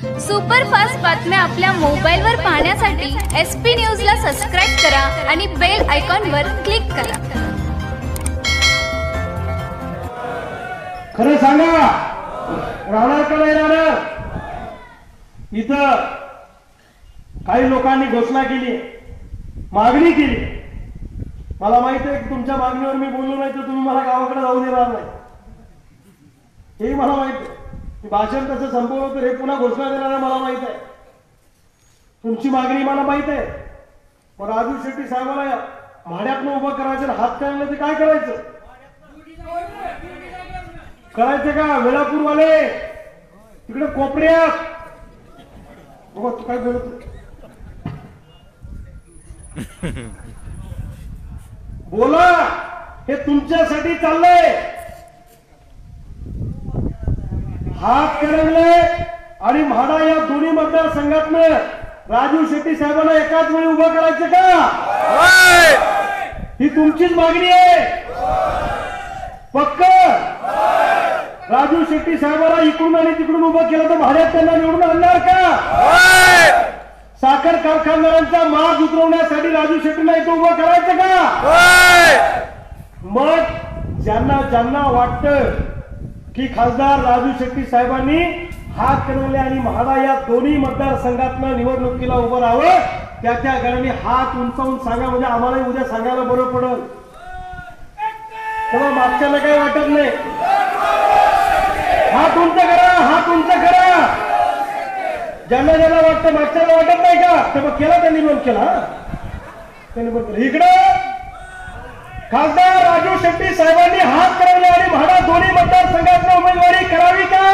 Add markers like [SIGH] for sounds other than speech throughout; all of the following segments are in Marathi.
सुपरफास्ट बातम्या आपल्या मोबाईलवर पाहण्यासाठी एस पी न्यूजला सबस्क्राईब करा आणि बेल आयकॉनवर क्लिक करा. खरं सांगा. राहणार का नाही राहणार इथं काही लोकांनी घोषणा केली. मागणी केली. मला माहीत आहे की तुमच्या मागणीवर मी बोललो नाही तर तुम्ही मला गावाकडे जाऊ देणार नाही. हे मला माहीत आहे. भाषण कसं संपवलं तर हे पुन्हा घोषणा देणार मला माहीत आहे. तुमची मागणी मला माहीत आहे. पण राजू शेट्टी साहेबाला भाड्यातनं उभं करायचं हात काढलं तर काय करायचं? करायचं का? वेळापूरवाले तिकडे कोपऱ्यात बघा तू काय बोलत? [LAUGHS] बोला! हे तुमच्यासाठी चाललंय. हात करंगले आणि म्हाडा या दोन्ही मतदारसंघातनं राजू शेट्टी साहेबांना एकाच वेळी उभं करायचं का? ही तुमचीच मागणी आहे. पक्क! राजू शेट्टी साहेबांना इकडून आणि तिकडून उभं केलं तर भाड्यात त्यांना निवडून आणणार का? साखर कारखानदारांचा माग उतरवण्यासाठी राजू शेट्टीला इथं उभं करायचं का? मग ज्यांना ज्यांना वाटतं की खासदार राजू शेट्टी साहेबांनी हात करवले आणि म्हाडा या दोन्ही मतदारसंघातनं निवडणुकीला उभं राहावं. त्या त्या गणाने हात उंचावून सांगा म्हणजे आम्हालाही उद्या सांगायला बरं पडल. तेव्हा मागच्याला काही वाटत नाही. हात उंच करा हात उंच करा. ज्यांना ज्यांना वाटतं मागच्याला वाटत नाही का? तर मग केला त्यांनी बंद केला त्यांनी बंद केला. इकडं खासदार शेट्टी साहेबांनी हात करवले आणि म्हाडा दोन्ही मतदारसंघातनं उमेदवारी करावी का?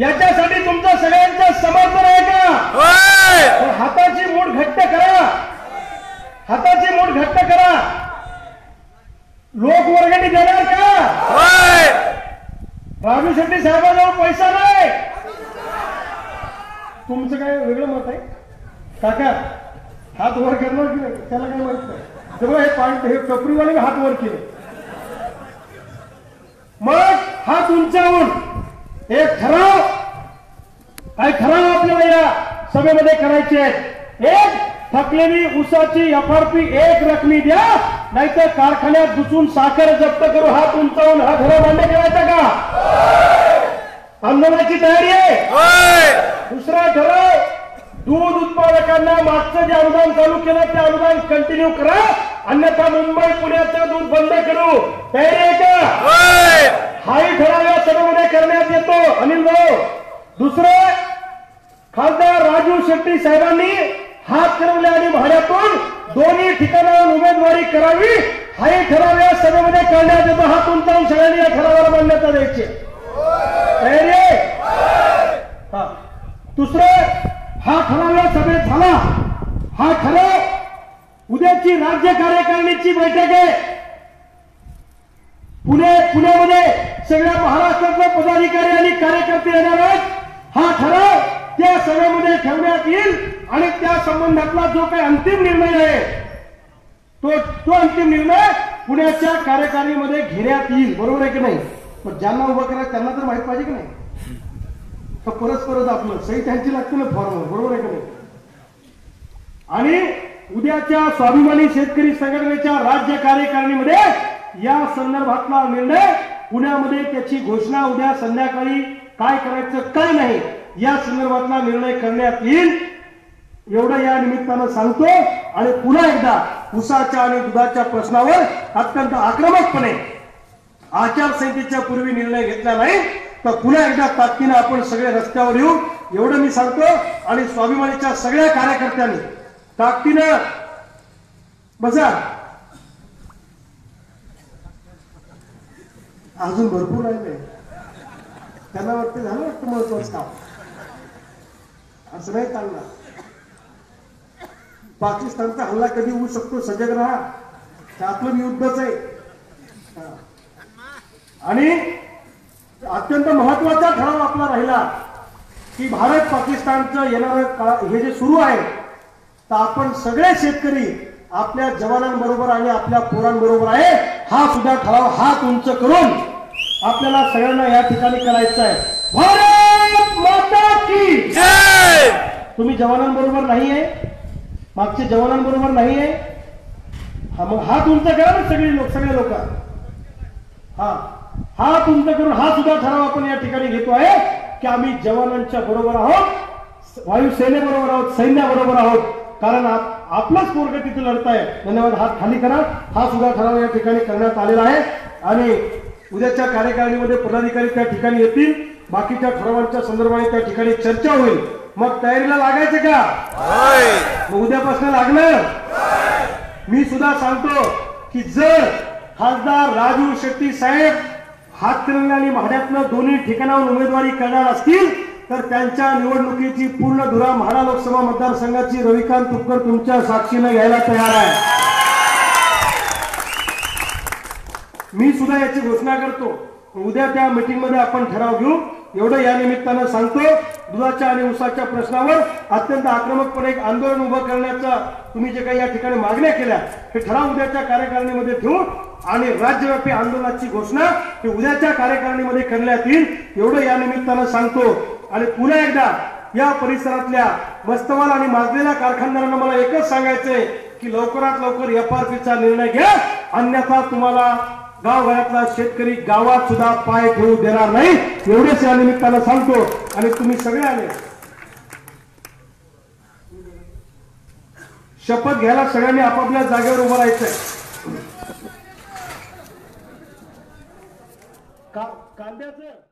याच्यासाठी तुमचं सगळ्यांचं समर्थन आहे का? हाताची मूठ घट्ट करा. हाताची मूठ घट्ट करा. लोक वर्गणी देणार का? राजू शेट्टी साहेबांजवळ पैसा नाही. तुमचं काय वेगळं मत आहे? काका हात वर करणार की त्याला काय माहीत नाही. तेव्हा हे पाणी हे टपरीवाले हात वर केले. मग हात उंचावून एक ठराव काय ठराव आपल्याला या सभेमध्ये करायचे आहेत. एक थकलेली ऊसाची एफ आर पी एक रकमी द्या नाहीतर कारखान्यात घुसून साखर जप्त करू. हात उंचावून हा ठराव मान्य करायचा का? आंदोलनाची तयारी आहे. दुसरा ठराव दूध उत्पादकांना मागचं जे अनुदान चालू केलं ते अनुदान कंटिन्यू करा. अन्यथा मुंबई पुण्याचं दूध बंद करू. तयारी आहे का? हाही ठराव या सभेमध्ये करण्यात येतो. अनिल भाऊ दुसरं खासदार राजू शेट्टी साहेबांनी हात करवले आणि भाड्यातून दोन्ही ठिकाणावर उमेदवारी करावी. हाही ठराव या सभेमध्ये करण्यात येतो. हात उंचावून सगळ्यांनी या ठरावाला मान्यता द्यायची तयारी आहे? हा. दुसरं हा ठराव या सभेत झाला. हा ठराव उद्याची राज्य कार्यकारिणीची बैठक आहे. पुणे पुण्यामध्ये सगळ्या महाराष्ट्रातले पदाधिकारी आणि कार्यकर्ते येणार आहेत. हा ठराव त्या सभेमध्ये ठेवण्यात येईल आणि त्या संबंधातला जो काही अंतिम निर्णय आहे तो तो अंतिम निर्णय पुण्याच्या कार्यकारिणीमध्ये घेण्यात येईल. बरोबर आहे की नाही? पण ज्यांना उभं करायचं त्यांना तर माहीत पाहिजे की नाही? तर परस्परच आपलं सही त्यांची लागते ना फॉर्मवर बरोबर आहे की नाही? आणि उद्याच्या स्वाभिमानी शेतकरी संघटनेच्या राज्य कार्यकारिणीमध्ये या संदर्भातला निर्णय पुण्यामध्ये त्याची घोषणा उद्या संध्याकाळी काय करायचं काय नाही या संदर्भातला निर्णय करण्यात येईल. एवढं या निमित्तानं सांगतो आणि पुन्हा एकदा उसाच्या आणि दुधाच्या प्रश्नावर अत्यंत आक्रमकपणे आचारसंहितेच्या पूर्वी निर्णय घेतला नाही तर पुन्हा एकदा ताकदीनं आपण सगळे रस्त्यावर येऊ. एवढं मी सांगतो आणि स्वाभिमानीच्या सगळ्या कार्यकर्त्यांनी ताकदीनं बसा. अजून भरपूर राहिले त्यांना वाटतं झालं वाटतं महत्वाचं काम. असं नाही चालणार. पाकिस्तानचा हल्ला कधी होऊ शकतो सजग राहा. त्यातलं युद्धच आहे. आणि अत्यंत महत्त्वाचा ठराव आपला राहिला की भारत पाकिस्तानचं येणारं हे जे सुरू आहे तर आपण सगळे शेतकरी आपल्या जवानांबरोबर आणि आपल्या पोरांबरोबर आहे. हा सुद्धा ठराव हात उंच करून आपल्याला सगळ्यांना या ठिकाणी करायचं आहे. भारत तुम्ही जवानांबरोबर नाही आहे मागचे जवानांबरोबर नाही आहे हा मग हात उंच करा ना सगळे लोक सगळे लोक. हा. हात उंच करून हा सुद्धा ठराव आपण या ठिकाणी घेतो आहे की आम्ही जवानांच्या बरोबर आहोत वायुसेनेबरोबर आहोत सैन्याबरोबर आहोत. कारण आप- आपलंच पोरग तिथे लढताय. धन्यवाद. हात खाली करा. हा सुद्धा ठराव या ठिकाणी करण्यात आलेला आहे. आणि उद्याच्या कार्यकारिणीमध्ये पदाधिकारी त्या ठिकाणी येतील. बाकीच्या ठरावांच्या संदर्भाने त्या ठिकाणी चर्चा होईल. मग तयारीला लागायचं का? मग उद्यापासून लागणार मी सुद्धा सांगतो की जर खासदार राजू शेट्टी साहेब हातकणंगले आणि म्हाड्यातनं दोन्ही ठिकाणाहून उमेदवारी करणार असतील तर त्यांच्या निवडणुकीची पूर्ण धुरा म्हाडा लोकसभा मतदारसंघाची रविकांत तुपकर तुमच्या साक्षीनं घ्यायला तयार आहे. मी सुद्धा याची घोषणा करतो. उद्या त्या मीटिंगमध्ये आपण ठराव घेऊ. एवढं या निमित्तानं सांगतो. दुधाच्या आणि उसाच्या प्रश्नावर अत्यंत आक्रमकपणे एक आंदोलन उभं करण्याचा तुम्ही जे काही या ठिकाणी मागण्या केल्या हे ठराव उद्याच्या कार्यकारिणीमध्ये ठेवू. आणि राज्यव्यापी आंदोलनाची घोषणा हे उद्याच्या कार्यकारिणीमध्ये करण्यात येईल. एवढं या निमित्तानं सांगतो. आणि पुन्हा एकदा या परिसरातल्या मस्तवाल आणि माजलेल्या कारखानदारांना मला एकच सांगायचंय की लवकरात लवकर एफ आर पीचा निर्णय घ्या. अन्यथा तुम्हाला गावघरातला शेतकरी गावात सुद्धा पाय ठेवू देणार नाही. एवढेच या निमित्तानं सांगतो आणि तुम्ही सगळ्याने शपथ घ्यायला सगळ्यांनी आपापल्या जागेवर उभं राहायचंय. कांद्याचं